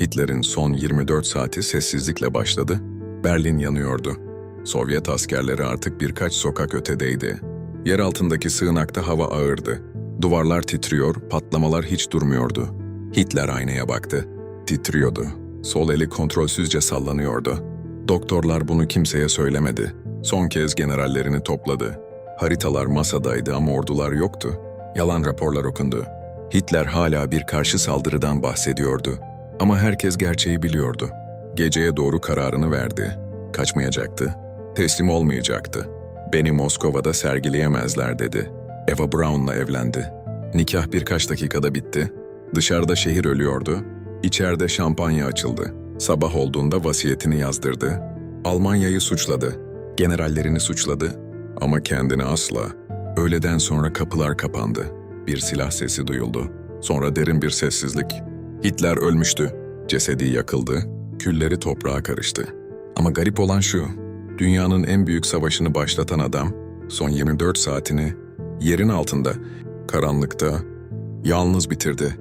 Hitler'in son 24 saati sessizlikle başladı. Berlin yanıyordu. Sovyet askerleri artık birkaç sokak ötedeydi. Yer altındaki sığınakta hava ağırdı. Duvarlar titriyor, patlamalar hiç durmuyordu. Hitler aynaya baktı. Titriyordu. Sol eli kontrolsüzce sallanıyordu. Doktorlar bunu kimseye söylemedi. Son kez generallerini topladı. Haritalar masadaydı ama ordular yoktu. Yalan raporlar okundu. Hitler hala bir karşı saldırıdan bahsediyordu. Ama herkes gerçeği biliyordu. Geceye doğru kararını verdi. Kaçmayacaktı. Teslim olmayacaktı. Beni Moskova'da sergileyemezler dedi. Eva Braun'la evlendi. Nikah birkaç dakikada bitti. Dışarıda şehir ölüyordu. İçeride şampanya açıldı. Sabah olduğunda vasiyetini yazdırdı. Almanya'yı suçladı. Generallerini suçladı. Ama kendini asla. Öğleden sonra kapılar kapandı. Bir silah sesi duyuldu. Sonra derin bir sessizlik. Hitler ölmüştü. Cesedi yakıldı. Külleri toprağa karıştı. Ama garip olan şu. Dünyanın en büyük savaşını başlatan adam son 24 saatini yerin altında, karanlıkta, yalnız bitirdi.